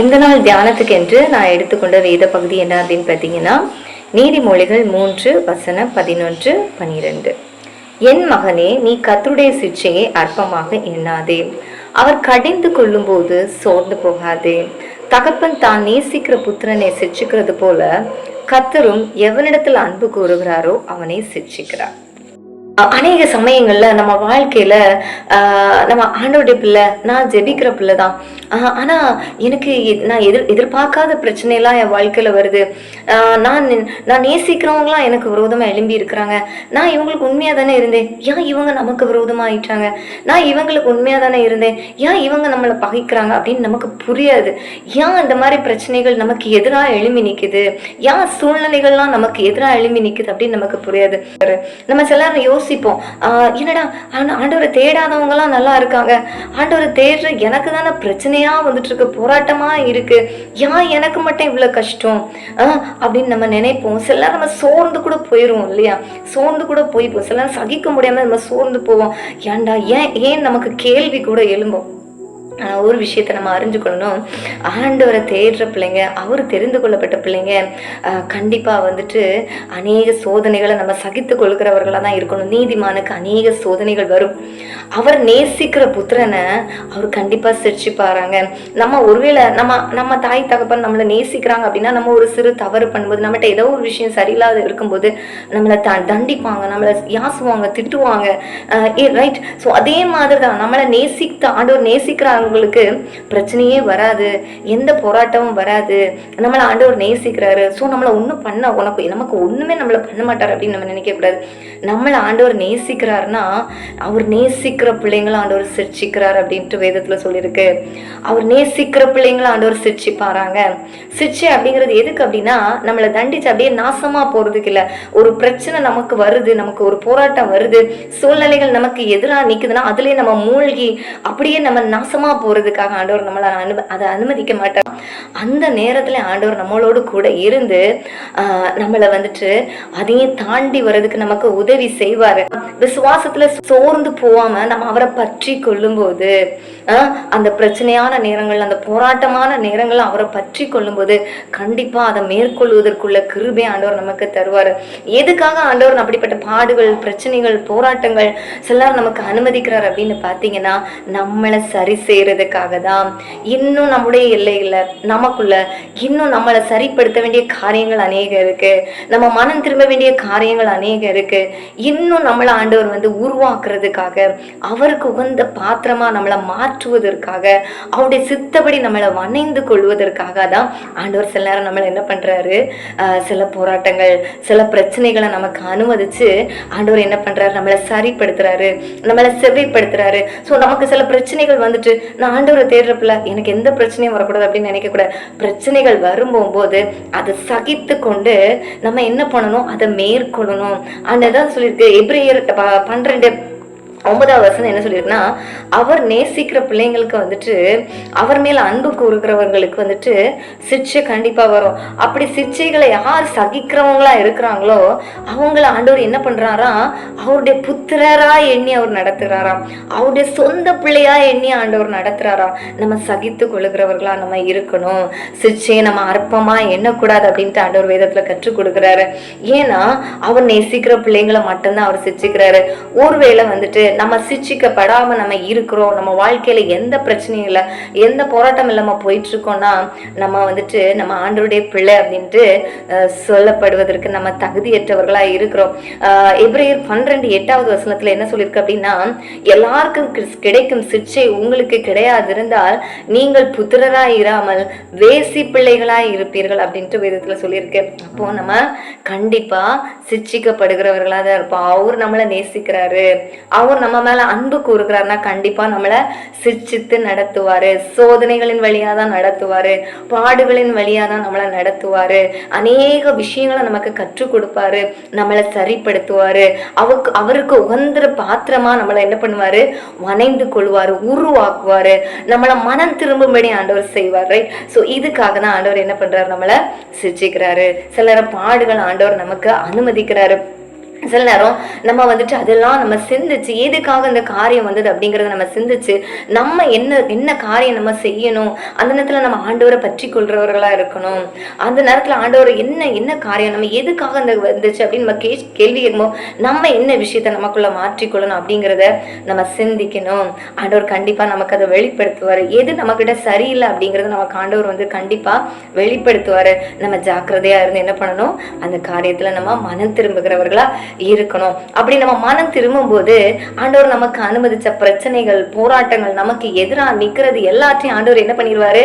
இந்த நாள் தியானத்துக்கு என்று நான் எடுத்துக்கொண்ட வேத பகுதி என்ன அப்படின்னு பார்த்தீங்கன்னா நீதிமொழிகள் மூன்று வசனம் பதினொன்று பனிரெண்டு. என் மகனே நீ கத்தருடைய சிற்சையை அற்பமாக எண்ணாதே. அவர் கடிந்து கொள்ளும்போது சோர்ந்து போகாதே. தகப்பன் தான் நேசிக்கிற புத்திரனை சிட்சிக்கிறது போல கத்தரும் எவனிடத்தில் அன்பு கூறுகிறாரோ அவனை சிட்சிக்கிறார். அநேக சமயங்கள்ல நம்ம வாழ்க்கையில ஆஹ், நம்ம ஆண்டோடைய பிள்ளை நான் ஜெபிக்கிற பிள்ளை தான் ஆஹ், ஆனா எனக்கு எ- நான் எதிர் எதிர்பார்க்காத பிரச்சனைலாம் என் வாழ்க்கையில வருது. ஆஹ், நான் நான் நேசிக்கிறவங்களாம் எனக்கு விரோதமா எழும்பி இருக்கிறாங்க. நான் இவங்களுக்கு உண்மையா தானே இருந்தேன். ஏன் இவங்க நமக்கு விரோதமா ஆயிட்டாங்க நான் இவங்களுக்கு உண்மையா தானே இருந்தேன். ஏன் இவங்க நம்மளை பகைக்கிறாங்க அப்படின்னு நமக்கு புரியாது. ஏன் இந்த மாதிரி பிரச்சனைகள் நமக்கு எதிராக எழும்பி நிற்குது ஏன் சூழ்நிலைகள்லாம் நமக்கு எதிராக எழும்பி நிற்குது அப்படின்னு நமக்கு புரியாது. நம்ம சில யோசி யோசிப்போம். என்னடா ஆண்டவரை தேடாதவங்களாம் நல்லா இருக்காங்க. ஆண்டவரை தேடுற எனக்கு தானே பிரச்சனையாக வந்துட்டு இருக்கு போராட்டமா இருக்கு. ஏன் எனக்கு மட்டும் இவ்வளோ கஷ்டம்? அப்படின்னு நம்ம நினைப்போம். சில நேரம் நம்ம சோர்ந்து கூட போயிடுவோம் இல்லையா? சோர்ந்து கூட போய்ப்போம் சில நேரம் சகிக்க முடியாமல் நம்ம சோர்ந்து போவோம். ஏன்டா ஏன் ஏன் நமக்கு கேள்வி கூட எழும்போம்? ஒரு விஷயத்தை நம்ம அறிஞ்சுக்கணும். ஆண்டவரை தேடுற பிள்ளைங்க அவர் தெரிந்து கொள்ளப்பட்ட பிள்ளைங்க கண்டிப்பாக வந்துட்டு அநேக சோதனைகளை நம்ம சகித்து கொள்கிறவர்களாக தான் இருக்கணும். நீதிமானுக்கு அநேக சோதனைகள் வரும். அவர் நேசிக்கிற புத்திரனை அவர் கண்டிப்பாக சிரிச்சுப்பாராங்க நம்ம ஒருவேளை நம்ம நம்ம தாய் தகப்பன் நம்மளை நேசிக்கிறாங்க அப்படின்னா நம்ம ஒரு சிறு தவறு பண்ணும்போது நம்மகிட்ட ஏதோ ஒரு விஷயம் சரியில்லாத இருக்கும்போது நம்மளை த தண்டிப்பாங்க நம்மளை யாசுவாங்க திட்டுவாங்க. ரைட் ஸோ அதே மாதிரி தான் நம்மளை நேசித்த ஆண்டவர் நேசிக்கிறாங்க அவங்களுக்கு பிரச்சனையே வராது எந்த போராட்டமும் வராது. நம்மளை ஆண்டவர் நேசிக்கிறாரு. ஸோ நம்மளை ஒன்றும் பண்ண உனக்கு நமக்கு ஒன்றுமே நம்மளை பண்ண மாட்டார் அப்படின்னு நம்ம நினைக்கக்கூடாது நம்மளை ஆண்டவர் நேசிக்கிறாருன்னா அவர் நேசிக்கிற பிள்ளைங்களை ஆண்டவர் சிரிச்சிக்கிறார் அப்படின்ட்டு வேதத்தில் சொல்லியிருக்கு. அவர் நேசிக்கிற பிள்ளைங்களை ஆண்டவர் சிரிச்சிப்பாராங்க சிரிச்சை அப்படிங்கிறது எதுக்கு அப்படின்னா நம்மளை தண்டிச்சு அப்படியே நாசமாக போகிறதுக்கு இல்லை. ஒரு பிரச்சனை நமக்கு வருது நமக்கு ஒரு போராட்டம் வருது. சூழ்நிலைகள் நமக்கு எதிராக நிற்குதுன்னா அதுலேயே நம்ம மூழ்கி அப்படியே நம்ம நாசமாக போறதுக்காக ஆண்டவர் நம்மளை அனு அதை அனுமதிக்க மாட்டார். அந்த நேரத்துல ஆண்டவர் நம்மளோடு கூட இருந்து ஆஹ், நம்மளை வந்துட்டு அதையும் தாண்டி வர்றதுக்கு நமக்கு உதவி செய்வாரு. விசுவாசத்துல சோர்ந்து போகாம நம்ம அவரை பற்றி கொள்ளும்போது ஆஹ், அந்த பிரச்சனையான நேரங்கள் அந்த போராட்டமான நேரங்கள் அவரை பற்றி கொள்ளும்போது கண்டிப்பா அதை மேற்கொள்வதற்குள்ள கிருபை ஆண்டவர் நமக்கு தருவாரு. எதுக்காக ஆண்டவர் அப்படிப்பட்ட பாடுகள் பிரச்சனைகள் போராட்டங்கள் சிலர் நமக்கு அனுமதிக்கிறார் அப்படின்னு பார்த்தீங்கன்னா நம்மளை சரி செய்யறதுக்காக தான் இன்னும் நம்முடைய எல்லைகளை நமக்குள்ள இன்னும் நம்மளை சரிப்படுத்த வேண்டிய காரியங்கள் அநேக இருக்கு. நம்ம மனம் திரும்ப வேண்டிய காரியங்கள் அநேக இருக்கு. இன்னும் நம்மளை ஆண்டவர் வந்து உருவாக்குறதுக்காக அவருக்கு உகந்த பாத்திரமா நம்மளை மாற்றுவதற்காக அவருடைய சித்தப்படி நம்மளை வணைந்து கொள்வதற்காக தான் ஆண்டவர் சில நேரம் நம்மளை என்ன பண்றாரு? சில போராட்டங்கள் சில பிரச்சனைகளை நமக்கு அனுமதிச்சு ஆண்டவர் என்ன பண்றாரு? நம்மளை சரிப்படுத்துறாரு. நம்மளை செவ்வைப்படுத்துறாரு ஸோ நமக்கு சில பிரச்சனைகள் வந்துட்டு நான் ஆண்டவரை தேடுறப்பில்ல எனக்கு எந்த பிரச்சனையும் வரக்கூடாது அப்படின்னு நினைக்கக்கூடாது பிரச்சனைகள் வரும்போது அதை சகித்து கொண்டு நம்ம என்ன பண்ணணும்? அதை மேற்கொள்ளணும். அந்த தான் சொல்லியிருக்கு எப்ரேயர் ப- பன்னிரெண்டு ஒன்பதாவது வசனம் என்ன சொல்லியிருக்குன்னா அவர் நேசிக்கிற பிள்ளைங்களுக்கு வந்துட்டு அவர் மேல அன்பு கூறுகிறவர்களுக்கு வந்துட்டு சிச்சை கண்டிப்பா வரும். அப்படி சிச்சைகளை யார் சகிக்கிறவங்களா இருக்கிறாங்களோ அவங்கள ஆண்டவர் என்ன பண்றாராம் அவருடைய புத்திரரா எண்ணி அவர் நடத்துகிறாராம் அவருடைய சொந்த பிள்ளையா எண்ணி ஆண்டவர் நடத்துறாராம் நம்ம சகித்து கொள்ளுகிறவர்களா நம்ம இருக்கணும். சிச்சையை நம்ம அற்பமா எண்ணக்கூடாது அப்படின்ட்டு ஆண்டவர் வேதத்துல கற்றுக் கொடுக்குறாரு. ஏன்னா அவர் நேசிக்கிற பிள்ளைங்களை மட்டும்தான் அவர் சிரிச்சுக்கிறாரு ஒருவேளை வந்துட்டு நம்ம சிரிச்சிக்கப்படாம நம்ம இருக்கிறோம். நம்ம வாழ்க்கையில எந்த பிரச்சனையும் இல்லை. எந்த போராட்டம் இல்லாம போயிட்டு இருக்கோம்னா நம்ம வந்துட்டு நம்ம ஆண்டருடைய பிள்ளை அப்படின்ட்டு சொல்லப்படுவதற்கு நம்ம தகுதியற்றவர்களா இருக்கிறோம். எப்ரேயர் பன்னிரெண்டு எட்டாவது வசனத்துல என்ன சொல்லியிருக்கு அப்படின்னா எல்லாருக்கும் கிடைக்கும் சிச்சை உங்களுக்கு கிடையாது இருந்தால் நீங்கள் புத்திரராக இராமல் வேசி பிள்ளைகளாக இருப்பீர்கள் அப்படின்ட்டு வேதத்துல சொல்லியிருக்கு. அப்போ நம்ம கண்டிப்பா சிச்சிக்கப்படுகிறவர்களா தான் இருப்போம். அவர் நம்மளை நேசிக்கிறாரு. அவர் நம்ம மேல அன்பு கூறுகிறாருன்னா கண்டிப்பா நம்மளை சிரிச்சித்து நடத்துவாரு. சோதனைகளின் வழியா தான் நடத்துவாரு. பாடுகளின் வழியா தான் நம்மளை நடத்துவாரு. அநேக விஷயங்களை நமக்கு கற்றுக் கொடுப்பாரு. நம்மளை சரிப்படுத்துவாரு. அவருக்கு அவருக்கு உகந்த பாத்திரமா நம்மளை என்ன பண்ணுவாரு? வனைந்து கொள்வாரு உருவாக்குவாரு. நம்மளை மனம் திரும்பும்படி ஆண்டவர் செய்வார் ரைட் ஸோ இதுக்காக தான் ஆண்டவர் என்ன பண்றாரு? நம்மளை சிரிச்சிக்கிறாரு. சிலர பாடுகள் ஆண்டவர் நமக்கு அனுமதிக்கிறாரு. சில நேரம் நம்ம வந்துட்டு அதெல்லாம் நம்ம சிந்திச்சு எதுக்காக இந்த காரியம் வந்தது அப்படிங்கிறத நம்ம சிந்திச்சு நம்ம என்ன என்ன காரியம் நம்ம செய்யணும் அந்த நேரத்தில் நம்ம ஆண்டவரை பற்றி கொள்றவர்களா இருக்கணும். அந்த நேரத்தில் ஆண்டவர் என்ன என்ன காரியம் நம்ம எதுக்காக அந்த வந்துச்சு அப்படின்னு நம்ம கே கேள்வி கேட்கும்போது நம்ம என்ன விஷயத்த நமக்குள்ள மாற்றிக்கொள்ளணும் அப்படிங்கிறத நம்ம சிந்திக்கணும். ஆண்டவர் கண்டிப்பாக நமக்கு அதை வெளிப்படுத்துவார். எது நம்மக்கிட்ட சரியில்லை அப்படிங்கிறத நமக்கு ஆண்டவர் வந்து கண்டிப்பாக வெளிப்படுத்துவார். நம்ம ஜாக்கிரதையாக இருந்து என்ன பண்ணணும்? அந்த காரியத்தில் நம்ம மனம் திரும்புகிறவர்களாக இருக்கணும். அப்படி நம்ம மனம் திரும்பும் போது ஆண்டவர் நமக்கு அனுமதிச்ச பிரச்சனைகள் போராட்டங்கள் நமக்கு எதிராக நிக்கிறது எல்லாத்தையும் ஆண்டவர் என்ன பண்ணிடுவாரு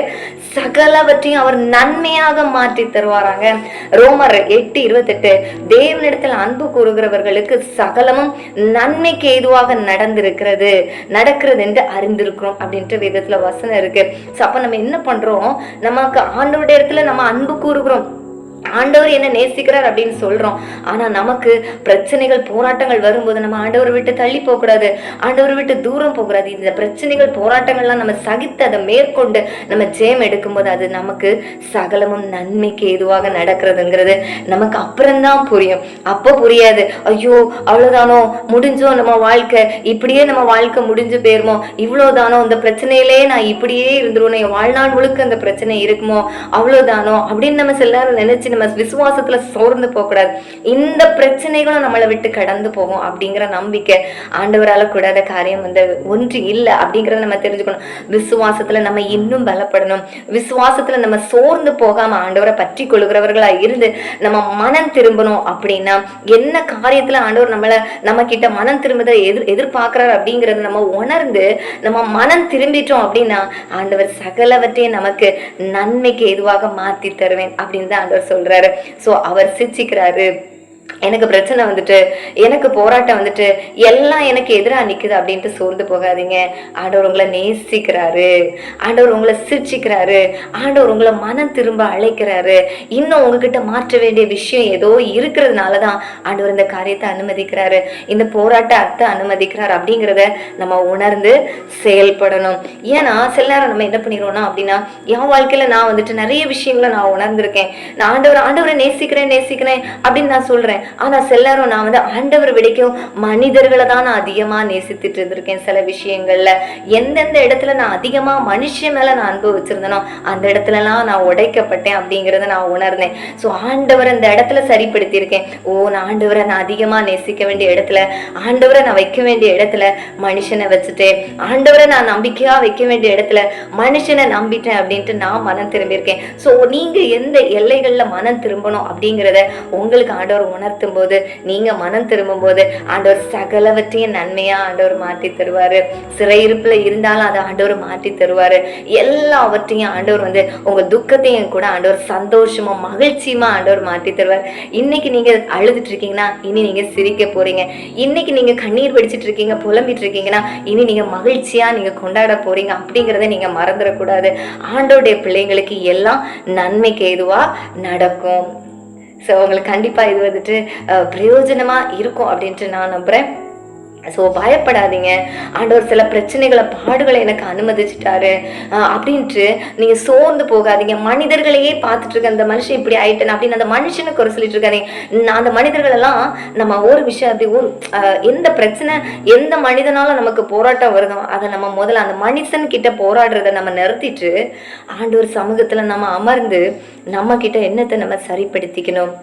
சகலவற்றையும் அவர் நன்மையாக மாற்றி தருவாராங்க. ரோமர் எட்டு இருபத்தெட்டு தேவனிடத்தில் அன்பு கூறுகிறவர்களுக்கு சகலமும் நன்மைக்கு ஏதுவாக நடந்திருக்கிறது நடக்கிறது என்று அறிந்திருக்கிறோம் அப்படின்ட்டு வேதத்துல வசனம் இருக்கு. அப்ப நம்ம என்ன பண்றோம்? நமக்கு ஆண்டோட இடத்துல நம்ம அன்பு கூறுகிறோம். ஆண்டவர் என்ன நேசிக்கிறார் அப்படின்னு சொல்றோம். ஆனா நமக்கு பிரச்சனைகள் போராட்டங்கள் வரும்போது நம்ம ஆண்டவர் விட்டு தள்ளி போகக்கூடாது. ஆண்டவர் விட்டு தூரம் போகக்கூடாது. இந்த பிரச்சனைகள் போராட்டங்கள்லாம் நம்ம சகித்து அதை மேற்கொண்டு நம்ம ஜெயம் எடுக்கும்போது அது நமக்கு சகலமும் நன்மைக்கு எதுவாக நடக்கிறதுங்கிறது நமக்கு அப்புறம்தான் புரியும். அப்போ புரியாது. ஐயோ அவ்வளவுதானோ? முடிஞ்சோ நம்ம வாழ்க்கை? இப்படியே நம்ம வாழ்க்கை முடிஞ்சு போயிருமோ? இவ்வளவுதானோ? இந்த பிரச்சனையிலே நான் இப்படியே இருந்துருவோம் என் வாழ்நாள் முழுக்க அந்த பிரச்சனை இருக்குமோ? அவ்வளவுதானோ? அப்படின்னு நம்ம சில நினைச்சு நினைச்சு நம்ம விசுவாசத்துல சோர்ந்து போகக்கூடாது. இந்த பிரச்சனைகளும் நம்மளை விட்டு கடந்து போகும் அப்படிங்கிற நம்பிக்கை ஆண்டவரால கூடாத காரியம் வந்து ஒன்று இல்லை அப்படிங்கிறத நம்ம தெரிஞ்சுக்கணும். விசுவாசத்துல நம்ம இன்னும் பலப்படணும். விசுவாசத்துல நம்ம சோர்ந்து போகாம ஆண்டவரை பற்றி கொள்கிறவர்களா இருந்து நம்ம மனம் திரும்பணும் அப்படின்னா என்ன காரியத்துல ஆண்டவர் நம்மளை நம்ம கிட்ட மனம் திரும்புதை எதிர் எதிர்பார்க்கிறார் அப்படிங்கறத நம்ம உணர்ந்து நம்ம மனம் திரும்பிட்டோம் அப்படின்னா ஆண்டவர் சகலவற்றையும் நமக்கு நன்மைக்கு எதுவாக மாத்தி தருவேன் அப்படின்னு தான் ஆண்டவர் சொல்றாரு. சோ அவர் சிச்சிக்கிறாரு எனக்கு பிரச்சனை வந்துட்டு எனக்கு போராட்டம் வந்துட்டு எல்லாம் எனக்கு எதிராக நிற்குது அப்படின்ட்டு சோர்ந்து போகாதீங்க. ஆண்டவர் உங்களை நேசிக்கிறாரு. ஆண்டவர் உங்களை சிரிச்சிக்கிறாரு. ஆண்டவர் உங்களை மனம் திரும்ப அழைக்கிறாரு. இன்னும் உங்ககிட்ட மாற்ற வேண்டிய விஷயம் ஏதோ இருக்கிறதுனால தான் ஆண்டவர் இந்த காரியத்தை அனுமதிக்கிறாரு. இந்த போராட்டத்தை அனுமதிக்கிறார் அப்படிங்கிறத நம்ம உணர்ந்து செயல்படணும். ஏன்னா சில நேரம் நம்ம என்ன பண்ணிடுவோம்னா அப்படின்னா என் வாழ்க்கையில் நான் வந்துட்டு நிறைய விஷயங்களை நான் உணர்ந்திருக்கேன். நான் ஆண்டவர் ஆண்டவரை நேசிக்கிறேன் நேசிக்கிறேன் அப்படின்னு நான் சொல்கிறேன் ஆனா சில நேரம் நான் வந்து ஆண்டவர் விடைக்கும் மனிதர்களை தான் நான் அதிகமாக நேசித்துட்டு இருந்திருக்கேன் சில விஷயங்களில். எந்தெந்த இடத்துல நான் அதிகமாக மனுஷன் மேலே நான் அன்பு வச்சிருந்தேனோ அந்த இடத்துலலாம் நான் உடைக்கப்பட்டேன் அப்படிங்கிறத நான் உணர்ந்தேன். ஸோ ஆண்டவர் அந்த இடத்துல சரிப்படுத்தியிருக்கேன். ஓ நான் ஆண்டவரை நான் அதிகமாக நேசிக்க வேண்டிய இடத்துல ஆண்டவரை நான் வைக்க வேண்டிய இடத்துல மனுஷனை வச்சுட்டேன் ஆண்டவரை நான் நம்பிக்கையாக வைக்க வேண்டிய இடத்துல மனுஷனை நம்பிட்டேன் அப்படின்ட்டு நான் மனம் திரும்பியிருக்கேன். ஸோ நீங்கள் எந்த எல்லைகளில் மனம் திரும்பணும் அப்படிங்கிறத உங்களுக்கு ஆண்டவர் உணர்த்தும் போது நீங்க மனம் திரும்பும் போது ஆண்டவர் சகலவற்றையும் நன்மையா ஆண்டவர் மாற்றி தருவாரு. சிறையிருப்பில் இருந்தாலும் அதை ஆண்டவர் மாற்றி தருவாரு. எல்லாவற்றையும் ஆண்டவர் வந்து உங்க துக்கத்தையும் கூட ஆண்டவர் சந்தோஷமா மகிழ்ச்சியுமா ஆண்டவர் மாற்றி தருவார். இன்னைக்கு நீங்க அழுதுட்டு இருக்கீங்கன்னா இனி நீங்க சிரிக்க போறீங்க. இன்னைக்கு நீங்க கண்ணீர் வெடிச்சிட்டு இருக்கீங்க புலம்பிட்டு இருக்கீங்கன்னா இனி நீங்க மகிழ்ச்சியா நீங்க கொண்டாட போறீங்க அப்படிங்கிறத நீங்க மறந்துடக்கூடாது. ஆண்டோடைய பிள்ளைங்களுக்கு எல்லாம் நன்மைக்கு ஏதுவா நடக்கும். ஸோ உங்களுக்கு கண்டிப்பாக இது வந்துட்டு அஹ், பிரயோஜனமா இருக்கும் அப்படின்ட்டு நான் நம்புறேன். ஸோ பயப்படாதீங்க. ஆண்டவர் சில பிரச்சனைகளை பாடுகளை எனக்கு அனுமதிச்சிட்டாரு. அப்படின்ட்டு நீங்க சோர்ந்து போகாதீங்க. மனிதர்களையே பார்த்துட்டு இருக்க அந்த மனுஷன் இப்படி ஆயிட்டேன் அப்படின்னு அந்த மனுஷனுக்கு குறை சொல்லிட்டு இருக்காதீங்க நான் அந்த மனிதர்களெல்லாம் நம்ம ஒரு விஷயம் அப்படி எந்த பிரச்சனை எந்த மனிதனால நமக்கு போராட்டம் வருதோ அதை நம்ம முதல்ல அந்த மனுஷன் கிட்ட போராடுறத நம்ம நிறுத்திட்டு ஆண்டவர் சமூகத்துல நம்ம அமர்ந்து நம்ம கிட்ட என்னத்தை நம்ம சரிப்படுத்திக்கணும்?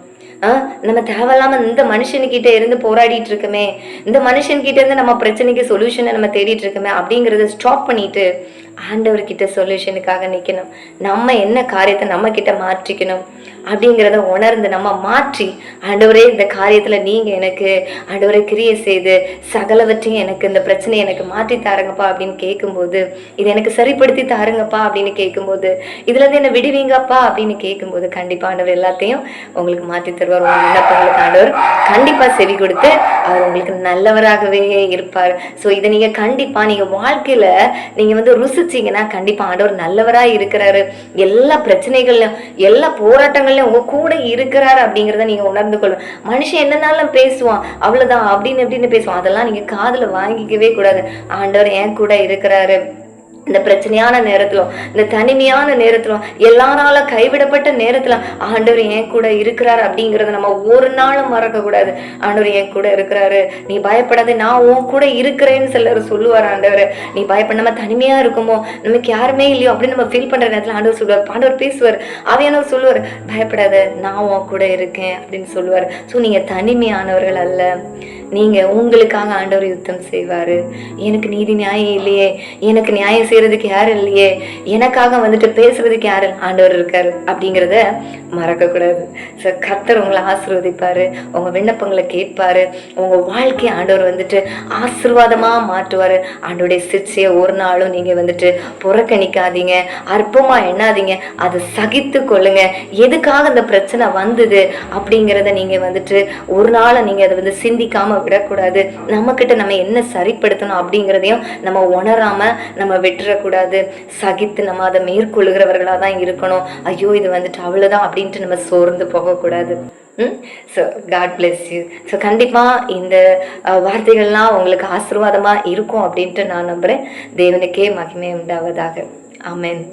நம்ம தேவையில்லாம இந்த மனுஷனுக்கிட்ட இருந்து போராடிட்டு இருக்குமே. இந்த மனுஷன்கிட்ட இருந்து நம்ம பிரச்சனைக்கு சொல்யூஷனை நம்ம தேடிட்டு இருக்குமே அப்படிங்கறத ஸ்டாப் பண்ணிட்டு ஆண்டவர்கிட்ட சொல்யூஷனுக்காக நிக்கணும். நம்ம என்ன காரியத்தை நம்ம கிட்ட மாற்றிக்கணும் அப்படிங்கிறத உணர்ந்து நம்ம மாற்றி ஆண்டவரே இந்த காரியத்துல நீங்க எனக்கு ஆண்டவரை கிரியை செய்து சகலவற்றையும் எனக்கு இந்த பிரச்சனையை எனக்கு மாற்றி தாருங்கப்பா அப்படின்னு கேட்கும்போது இது எனக்கு சரிப்படுத்தி தாருங்கப்பா அப்படின்னு கேட்கும்போது இதுல இருந்து என்ன விடுவீங்கப்பா அப்படின்னு கேட்கும்போது கண்டிப்பா ஆண்டவர் எல்லாத்தையும் உங்களுக்கு மாற்றி தருவார் உங்க விண்ணப்பங்களுக்கு ஆண்டவர் கண்டிப்பா செவி கொடுத்து அவர் உங்களுக்கு நல்லவராகவே இருப்பார். ஸோ இதை நீங்க கண்டிப்பா நீங்க வாழ்க்கையில நீங்க வந்து ருசிச்சீங்கன்னா கண்டிப்பா ஆண்டவர் நல்லவரா இருக்கிறாரு. எல்லா பிரச்சனைகள்லயும் எல்லா போராட்டங்கள்லயும் உங்க கூட இருக்கிறாரு அப்படிங்கிறத நீங்க உணர்ந்து கொள்ளும் மனுஷன் என்னன்னாலும் பேசுவான் அவ்வளவுதான் அப்படின்னு அப்படின்னு பேசுவான். அதெல்லாம் நீங்க காதுல வாங்கிக்கவே கூடாது. ஆண்டவர் என் கூட இருக்கிறாரு. இந்த பிரச்சனையான நேரத்திலும் இந்த தனிமையான நேரத்திலும் எல்லாரால கைவிடப்பட்ட நேரத்தில் ஆண்டவர் என் கூட இருக்கிறார் அப்படிங்கிறத நம்ம ஒரு நாளும் மறக்கக்கூடாது ஆண்டவர் என் கூட இருக்கிறாரு. நீ பயப்படாது நான் உன் கூட இருக்கிறேன்னு சிலர் சொல்லுவார் ஆண்டவர். நீ பயப்படாம தனிமையாக இருக்குமோ? நமக்கு யாருமே இல்லையோ அப்படின்னு நம்ம ஃபீல் பண்ணுற நேரத்தில் ஆண்டவர் சொல்லுவார். ஆண்டவர் பேசுவார். அவையானவர் சொல்லுவார் பயப்படாத நான் உன் கூட இருக்கேன் அப்படின்னு சொல்லுவார். ஸோ நீங்கள் தனிமையானவர்கள் அல்ல. நீங்க உங்களுக்காக ஆண்டவர் யுத்தம் செய்வாரு. எனக்கு நீதி நியாயம் இல்லையே. எனக்கு நியாயம் செய்யறதுக்கு யாரும் இல்லையே. எனக்காக வந்துட்டு பேசுறதுக்கு யாரு ஆண்டவர் இருக்கார் அப்படிங்கிறத மறக்கக்கூடாது. ஸோ கர்த்தர் உங்களை ஆசீர்வதிப்பாரு. உங்க விண்ணப்பங்களை கேட்பாரு. உங்க வாழ்க்கையை ஆண்டவர் வந்துட்டு ஆசீர்வாதமா மாற்றுவாரு. ஆண்டோடைய சிற்சையை ஒரு நாளும் நீங்க வந்துட்டு புறக்கணிக்காதீங்க. அற்பமா எண்ணாதீங்க. அதை சகித்து கொள்ளுங்க. எதுக்காக இந்த பிரச்சனை வந்தது அப்படிங்கிறத நீங்க வந்துட்டு ஒரு நாளை நீங்க அதை வந்து சிந்திக்காம விடக்கூடாது. நம்ம கிட்ட நம்ம என்ன சரிப்படுத்தணும் அப்படிங்கிறதையும் நம்ம உணராம நம்ம விட்டுறக்கூடாது. சகித்து நம்ம அதை மேற்கொள்கிறவர்களா தான் இருக்கணும். ஐயோ இது வந்துட்டு அவ்வளவுதான் அப்படின்ட்டு நம்ம சோர்ந்து போகக்கூடாது. So God bless you so கண்டிப்பாக இந்த வார்த்தைகள்லாம் உங்களுக்கு ஆசீர்வாதமாக இருக்கும் அப்படின்ட்டு நான் நம்புகிறேன் தேவனுக்கே மகிமை உண்டாவதாக. ஆமென்